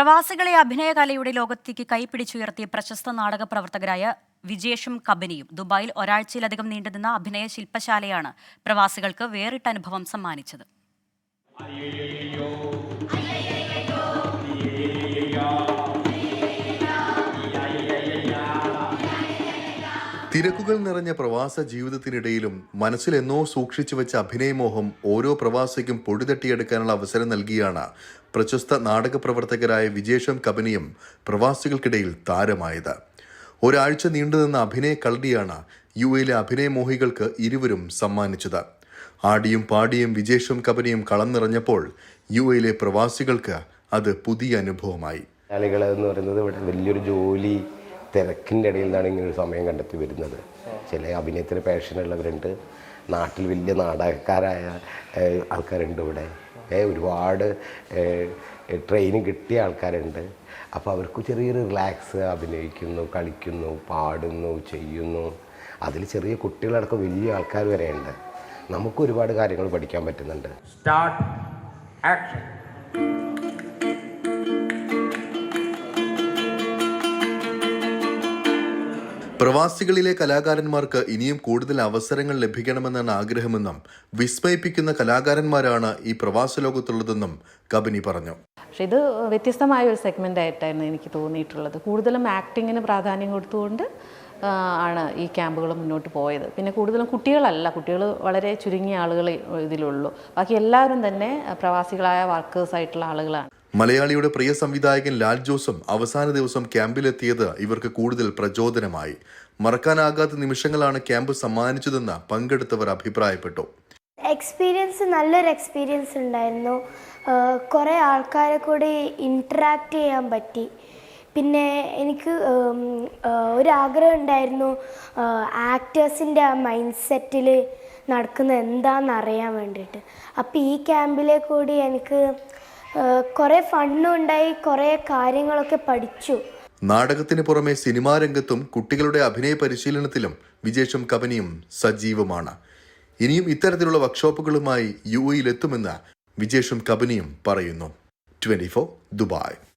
പ്രവാസികളെ അഭിനയകലയുടെ ലോകത്തേക്ക് കൈപ്പിടിച്ചുയർത്തിയ പ്രശസ്ത നാടക പ്രവർത്തകരായ വിജേഷും കബനിയും ദുബായിൽ ഒരാഴ്ചയിലധികം നീണ്ടുനിന്ന അഭിനയ ശില്പശാലയാണ് പ്രവാസികൾക്ക് വേറിട്ട അനുഭവം സമ്മാനിച്ചത്. തിരക്കുകൾ നിറഞ്ഞ പ്രവാസ ജീവിതത്തിനിടയിലും മനസ്സിലെന്നോ സൂക്ഷിച്ചു വെച്ച അഭിനയമോഹം ഓരോ പ്രവാസിക്കും പൊടിതട്ടിയെടുക്കാനുള്ള അവസരം നൽകിയാണ് പ്രശസ്ത നാടക പ്രവർത്തകരായ വിജേഷം കബനിയും പ്രവാസികൾക്കിടയിൽ താരമായത്. ഒരാഴ്ച നീണ്ടുനിന്ന അഭിനയ കളരിയാണ് യു എയിലെ അഭിനയമോഹികൾക്ക് ഇരുവരും സമ്മാനിച്ചത്. ആടിയും പാടിയും വിജേഷും കബനിയും കളം നിറഞ്ഞപ്പോൾ യു എയിലെ പ്രവാസികൾക്ക് അത് പുതിയ അനുഭവമായി. മലയാളികൾ എന്ന് പറയുന്നത് ഇവിടെ വലിയൊരു ജോലി തിരക്കിന്റെ ഇടയിൽ നിന്നാണ് ഇങ്ങനെ ഒരു സമയം കണ്ടെത്തി വരുന്നത്. ചില അഭിനയത്തിന് പാഷനുള്ളവരുണ്ട് നാട്ടിൽ വലിയ നാടകക്കാരായ ആൾക്കാരുണ്ട് ഇവിടെ. ഒരുപാട് ട്രെയിനിങ് കിട്ടിയ ആൾക്കാരുണ്ട്. അപ്പോൾ അവർക്ക് ചെറിയൊരു റിലാക്സ് അഭിനയിക്കുന്നു കളിക്കുന്നു പാടുന്നു ചെയ്യുന്നു. അതിൽ ചെറിയ കുട്ടികളടക്കം വലിയ ആൾക്കാർ വരെയുണ്ട്. നമുക്ക് ഒരുപാട് കാര്യങ്ങൾ പഠിക്കാൻ പറ്റുന്നുണ്ട്. Start action. പ്രവാസികളിലെ കലാകാരന്മാർക്ക് ഇനിയും കൂടുതൽ അവസരങ്ങൾ ലഭിക്കണമെന്നാണ് ആഗ്രഹമെന്നും വിസ്മയിപ്പിക്കുന്ന കലാകാരന്മാരാണ് ഈ പ്രവാസ ലോകത്തുള്ളതെന്നും കബനി പറഞ്ഞു. പക്ഷെ ഇത് വ്യത്യസ്തമായ ഒരു സെഗ്മെന്റ് ആയിട്ടായിരുന്നു എനിക്ക് തോന്നിയിട്ടുള്ളത്. കൂടുതലും ആക്ടിങ്ങിന് പ്രാധാന്യം കൊടുത്തുകൊണ്ട് ആണ് ഈ ക്യാമ്പുകൾ മുന്നോട്ട് പോയത്. പിന്നെ കൂടുതലും കുട്ടികളല്ല കുട്ടികൾ വളരെ ചുരുങ്ങിയ ആളുകൾ ഇതിലുള്ളൂ. ബാക്കി എല്ലാവരും തന്നെ പ്രവാസികളായ വർക്കേഴ്സ് ആയിട്ടുള്ള ആളുകളാണ്. മലയാളിയുടെ പ്രിയ സംവിധായകൻ ലാൽ ജോസും അവസാന ദിവസം ക്യാമ്പിലെത്തിയത് ഇവർക്ക് കൂടുതൽ പ്രചോദനമായി. മറക്കാനാകാത്ത നിമിഷങ്ങളാണ് ക്യാമ്പ് സമ്മാനിച്ചതെന്ന് പങ്കെടുത്തവർ അഭിപ്രായപ്പെട്ടു. എക്സ്പീരിയൻസ് നല്ലൊരു എക്സ്പീരിയൻസ് ഉണ്ടായിരുന്നു. കുറേ ആൾക്കാരെ കൂടി ഇൻട്രാക്ട് ചെയ്യാൻ പറ്റി. പിന്നെ എനിക്ക് ഒരു ആഗ്രഹം ഉണ്ടായിരുന്നു ആക്ടേഴ്സിന്റെ ആ മൈൻഡ് സെറ്റിൽ നടക്കുന്ന എന്താണെന്ന് അറിയാൻ വേണ്ടിയിട്ട്. അപ്പോൾ ഈ ക്യാമ്പിലെ കൂടി എനിക്ക് കുറേ ഫണ്ണും ഉണ്ടായി കുറേ കാര്യങ്ങളൊക്കെ പഠിച്ചു. നാടകത്തിന് പുറമെ സിനിമാ രംഗത്തും കുട്ടികളുടെ അഭിനയ പരിശീലനത്തിലും വിജേഷും കബനിയും സജീവമാണ്. ഇനിയും ഇത്തരത്തിലുള്ള വർക്ക്ഷോപ്പുകളുമായി യു എയിലെത്തുമെന്ന് വിജേഷും കബനിയും പറയുന്നു. Twenty Dubai.